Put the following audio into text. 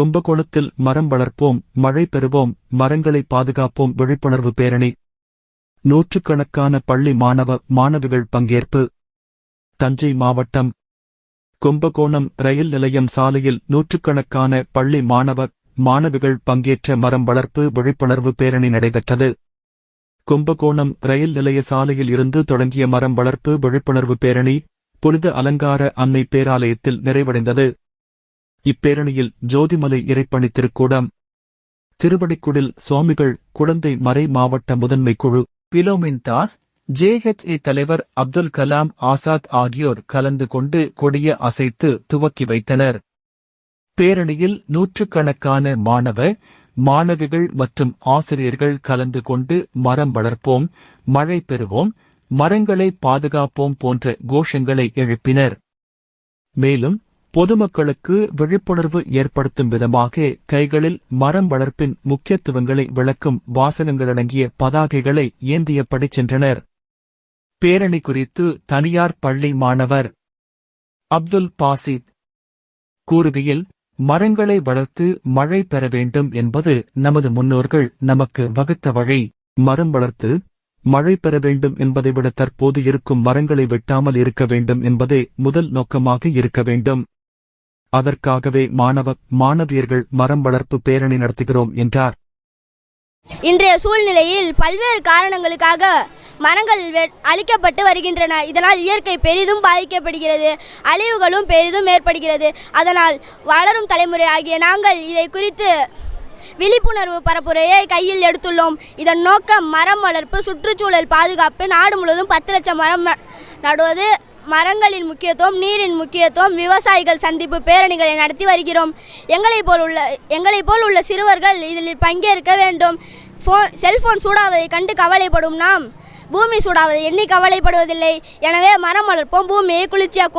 கும்பகோணத்தில் மரம் வளர்ப்போம் மழை பெறுவோம் மரங்களை பாதுகாப்போம் விழிப்புணர்வு பேரணி. நூற்றுக்கணக்கான பள்ளி மாணவ மாணவிகள் பங்கேற்பு. தஞ்சை மாவட்டம். கும்பகோணம் ரயில் நிலையம் சாலையில் நூற்றுக்கணக்கான பள்ளி மாணவ மாணவிகள் பங்கேற்ற மரம் வளர்ப்பு விழிப்புணர்வு பேரணி நடைபெற்றது. கும்பகோணம் ரயில் நிலைய சாலையில் இருந்து தொடங்கிய மரம் வளர்ப்பு விழிப்புணர்வு பேரணி புனித அலங்கார அன்னை பேராலயத்தில் நிறைவடைந்தது. இப்பேரணியில் ஜோதிமலை இறைப்பணி திருக்கூடம் திருவடிக்குடில் சுவாமிகள் குழந்தை மறை மாவட்ட முதன்மை குழு பிலோமின் தாஸ் ஜேஹெச்ஏ தலைவர் அப்துல் கலாம் ஆசாத் ஆகியோர் கலந்து கொண்டு கொடிய அசைத்து துவக்கி வைத்தனர். பேரணியில் நூற்றுக்கணக்கான மாணவ மாணவிகள் மற்றும் ஆசிரியர்கள் கலந்து கொண்டு மரம் வளர்ப்போம் மழை பெறுவோம் மரங்களை பாதுகாப்போம் போன்ற கோஷங்களை எழுப்பினர். மேலும் பொதுமக்களுக்கு விழிப்புணர்வு ஏற்படுத்தும் விதமாக கைகளில் மரம் வளர்ப்பின் முக்கியத்துவங்களை விளக்கும் வாசகங்களடங்கிய பதாகைகளை ஏந்தியபடி சென்றனர். பேரணி குறித்து தனியார் பள்ளி மாணவர் அப்துல் பாசித் கூறுகையில் மரங்களை வளர்த்து மழை பெற வேண்டும் என்பது நமது முன்னோர்கள் நமக்கு வகுத்த வழி. மரம் வளர்த்து மழை பெற வேண்டும் என்பதை விட தற்போது இருக்கும் மரங்களை வெட்டாமல் இருக்க வேண்டும் என்பதே முதல் நோக்கமாக இருக்க வேண்டும். அதற்காகவே மாணவ மாணவியர்கள் மரம் வளர்ப்பு பேரணி நடத்துகிறோம் என்றார். இன்றைய சூழ்நிலையில் பல்வேறு காரணங்களுக்காக மரங்கள் வெ- அழிக்கப்பட்டு வருகின்றன. இதனால் இயற்கை பெரிதும் பாதிக்கப்படுகிறது. அழிவுகளும் பெரிதும் ஏற்படுகிறது. அதனால் வளரும் தலைமுறை ஆகிய நாங்கள் இதை குறித்து விழிப்புணர்வு பரப்புரையை கையில் எடுத்துள்ளோம். இதன் நோக்கம் மரம் வளர்ப்பு சுற்றுச்சூழல் பாதுகாப்பு நாடு முழுவதும் பத்து லட்சம் மரம் ந- நடுவது மரங்களின் முக்கியத்துவம் நீரின் முக்கியத்துவம் விவசாயிகள் சந்திப்பு பேரணிகளை நடத்தி வருகிறோம். எங்களைப் போல் உள்ள எங்களைப் போல் உள்ள சிறுவர்கள் இதில் பங்கேற்க வேண்டும். ஃபோன் செல்போன் சூடாவதை கண்டு கவலைப்படும் நாம். பூமி சூடாவதை எண்ணி கவலைப்படுவதில்லை. எனவே மரம் வளர்ப்போம் பூமியை குளிர்ச்சியாக்குவோம்.